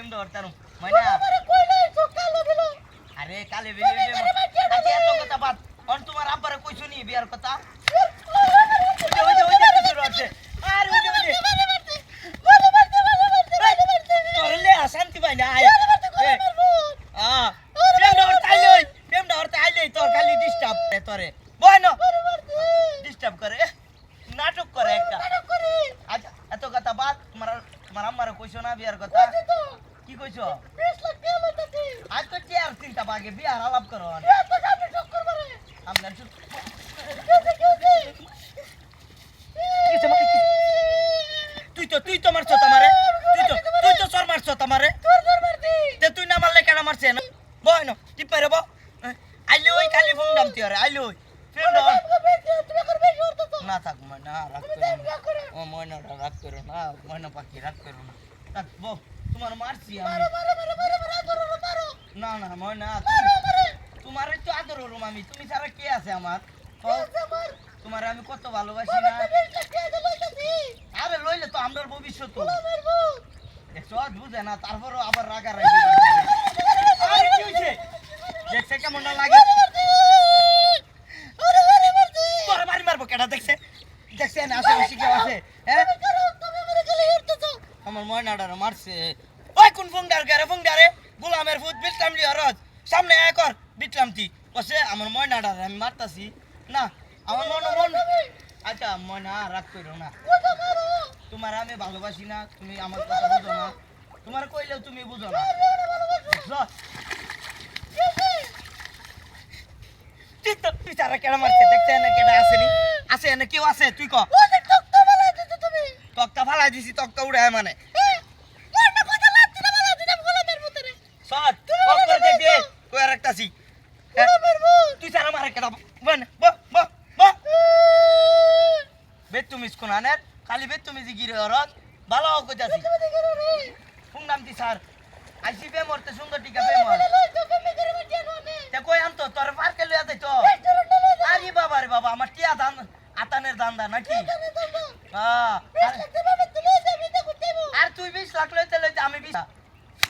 প্রেম ধরতাম ময়না আরে কালে বেলি আচ্ছা এত কথা বাদ অন তোমার আব্বারে কইছো নি বিয়ার কথা শান্তি পাই না প্রেম ধরতে আইলই প্রেম ধরতে আইলই তোর খালি ডিস্টার্ব তোরে বয়নো ডিস্টার্ব করে নাটক করে একটা আচ্ছা এত কথা বাদ তোমার তোমার আম্মারে কইছো না বিয়ার কথা কি কইছো? আজ তো চেয়ার চিন্তা? বাগে বিয়ার আলাপ করো মারতে কি- তুই তো তুই তো মারছো তোমারে। তুই তো তুই তো সর মারছো তোমারে। তে তুই না মারলে কেন মারছে না? বয় না টিপ রে বো আইলে ওই খালি ফোন দাম তুই আরে আইলে ওই। না থাক ময়না রাগ করো ও ময়না রাগ করো না ময়না পাখি রাগ করো না। থাক বো তোমার মারছি আমি। না না ময়না। তোমার তো আদর রুম আমি। তুমি ছাড়া কে আছে আমার? তোমার আমি কত ভালোবাসি না? আরে লইলে তো আমরার ভবিষ্যৎ। দেখছ বুঝে না তারপরও আবার রাগা রাগি দেখছে কেমন না লাগে? তোরে বাড়ি মারবো কেটা দেখছে? দেখছে না আশেপাশে কেউ আছে? হ্যাঁ? আমার ময়নাডারে মারছে। কোন ফোনদার গারে ফোনদারে গোলামের ফুট বিটলাম লি হরজ সামনে আয় কর বিটলাম তি বসে আমার ময়নাডারে আমি মারতাছি। না আমার মন মন আচ্ছা ময়না রাগ করো না। তোমার আমি ভালোবাসি না তুমি আমার কথা বুঝো না। তোমার কইলেও তুমি বুঝো না? তুই তারা কেডা মারছে? দেখতে না কেডা আসেনি? আছে না কেউ আছে? তুই ক। তক্তা ফালাই দিছি তক্তা উড়ায় মানে। অফ করে দে দে কই আর একটা তুই সারা মারে কেডা বন ব ব ব। বে তুমি কোন আনের খালি বে তুমি জি গিরে অরত ভালো কইতাছি। কোন নাম দি স্যার। আইসি বে মরতে সুন্দর টিকা বে মর। তে কই আনতো তোর পার্কে লইয়া যাই তো। আরে বাবা রে বাবা আমার টিয়া দান আতানের দান্দা নাকি? হ্যাঁ আর তুই বিশ লাখ লইতে লইতে আমি বিশ